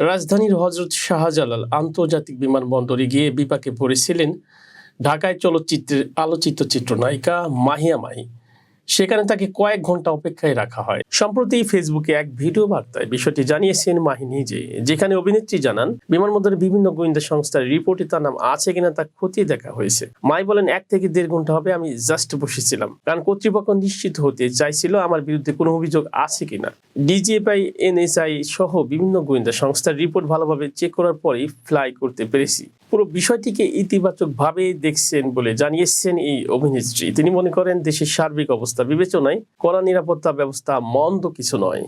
রাজধানীর হজরত শাহজালাল আন্তর্জাতিক বিমানবন্দরে গিয়ে বিপাকে পড়েছিলেন ঢাকায় চলচ্চিত্রের আলোচিত চিত্রনায়িকা মাহিয়া মাহি। সেখানে তাকে কয়েক ঘণ্টা অপেক্ষায় রাখা হয়। সম্প্রতি ফেসবুকে এক ভিডিও বার্তায় বিষয়টি জানিয়েছেন মাহি নিজে যেখানে অভিনেত্রী জানান, বিমানবন্দরে বিভিন্ন গোয়েন্দা সংস্থার রিপোর্টে তার নাম আছে কিনা তা খতিয়ে দেখা হয়েছে। মাই বলেন, এক থেকে দেড় ঘণ্টা হবে, আমি জাস্ট বসেছিলাম। কারণ কর্তৃপক্ষ নিশ্চিত হতে চাইছিল আমার বিরুদ্ধে কোনো অভিযোগ আছে কিনা। ডিজিএফআই, এনএসআই সহ বিভিন্ন গোয়েন্দা সংস্থার রিপোর্ট ভালোভাবে চেক করার পরেই ফ্লাই করতে পেরেছি। পুরো বিষয়টিকে ইতিবাচকভাবে দেখছেন বলে জানিয়েছেন এই অভিনেত্রী। তিনি মনে করেন, দেশের সার্বিক অবস্থা বিবেচনায় কড়া নিরাপত্তা ব্যবস্থা মন্দ কিছু নয়।